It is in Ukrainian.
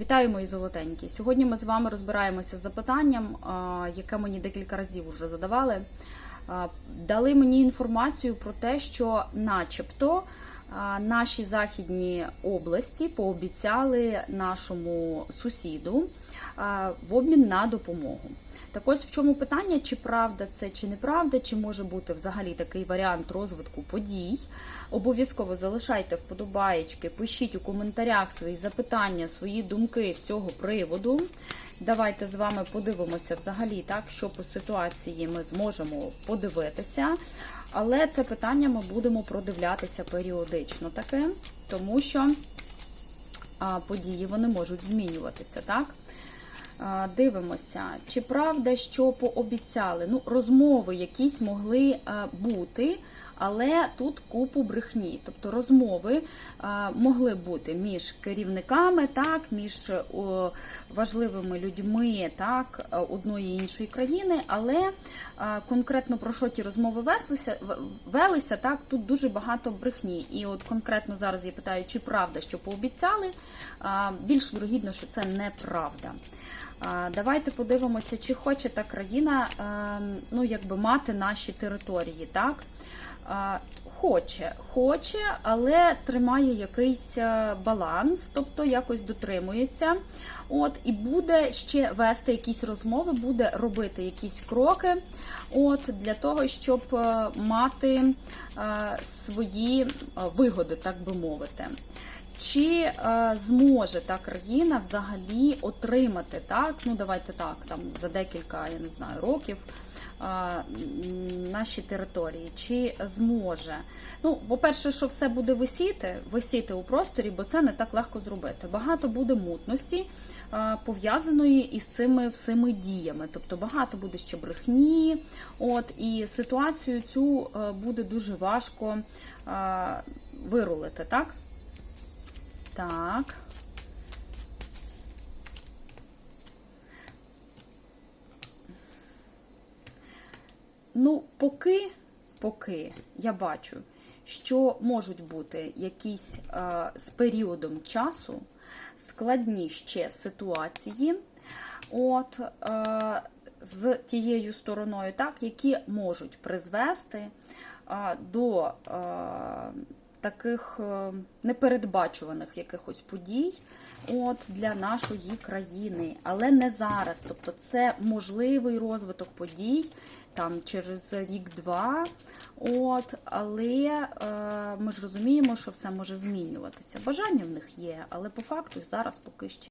Вітаю, мої золотенькі. Сьогодні ми з вами розбираємося з запитанням, яке мені декілька разів вже задавали. Дали мені інформацію про те, що, начебто, наші західні області пообіцяли нашому сусіду в обмін на допомогу. Так ось в чому питання, чи правда це, чи неправда, чи може бути взагалі такий варіант розвитку подій. Обов'язково залишайте вподобаєчки, пишіть у коментарях свої запитання, свої думки з цього приводу. Давайте з вами подивимося взагалі, так, що по ситуації ми зможемо подивитися. Але це питання ми будемо продивлятися періодично таке, тому що події вони можуть змінюватися, так? Дивимося, чи правда, що пообіцяли? Ну, розмови якісь могли бути, але тут купу брехні. Тобто розмови а, могли бути між керівниками, так, між о, важливими людьми так, одної і іншої країни, але конкретно про що ті розмови веслися, велися, так, тут дуже багато брехні. І от конкретно зараз я питаю, чи правда, що пообіцяли, більш вірогідно, що це неправда. Давайте подивимося, чи хоче та країна е, ну, якби мати наші території. Так? Хоче, хоче, але тримає якийсь е, баланс, тобто якось дотримується. От, і буде ще вести якісь розмови, буде робити якісь кроки от, для того, щоб е, мати свої вигоди, так би мовити. Чи е, зможе та країна взагалі отримати так? Ну давайте так, там за декілька, я не знаю, років е, наші території, чи зможе? Ну, по-перше, що все буде висіти, висіти у просторі, бо це не так легко зробити. Багато буде мутності. е, Пов'язаної із цими всіми діями, тобто багато буде ще брехні, от і ситуацію цю буде дуже важко вирулити, так? Так. Ну, поки, поки я бачу, що можуть бути якісь е, з періодом часу складні ще ситуації, от, е, з тією стороною, так, які можуть призвести е, до е, таких е, непередбачуваних якихось подій от, для нашої країни, але не зараз. Тобто це можливий розвиток подій там через рік-два. От, але е, ми ж розуміємо, що все може змінюватися. Бажання в них є, але по факту зараз поки ще.